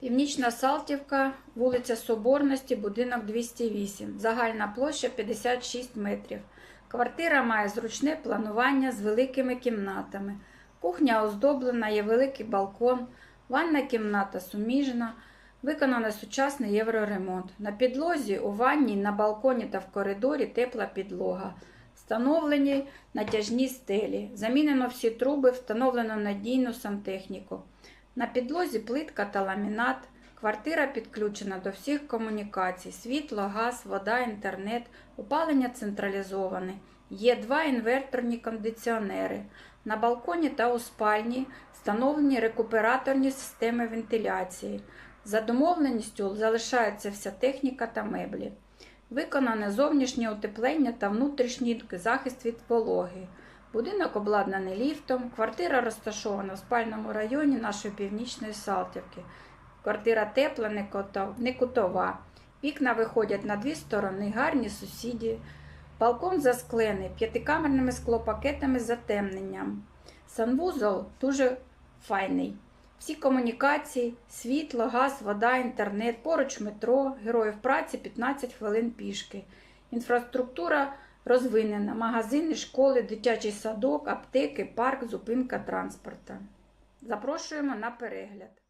Північна Салтівка, вулиця Соборності, будинок 208. Загальна площа 56 метрів. Квартира має зручне планування з великими кімнатами. Кухня оздоблена, є великий балкон, ванна кімната суміжна, виконано сучасний євроремонт. На підлозі у ванні, на балконі та в коридорі тепла підлога. Встановлені натяжні стелі. Замінено всі труби, встановлено надійну сантехніку. На підлозі плитка та ламінат. Квартира підключена до всіх комунікацій: світло, газ, вода, інтернет, опалення централізоване. Є два інверторні кондиціонери. На балконі та у спальні встановлені рекуператорні системи вентиляції. За домовленістю залишається вся техніка та меблі. Виконане зовнішнє утеплення та внутрішній захист від вологи. Будинок обладнаний ліфтом. Квартира розташована в спальному районі нашої північної Салтівки. Квартира тепла, не кутова. Вікна виходять на дві сторони, гарні сусіді. Балкон засклений п'ятикамерними склопакетами з затемненням. Санвузол дуже файний. Всі комунікації, світло, газ, вода, інтернет, поруч метро, героїв праці 15 хвилин пішки. Інфраструктура розвинена, магазини, школи, дитячий садок, аптеки, парк, зупинка транспорта. Запрошуємо на перегляд.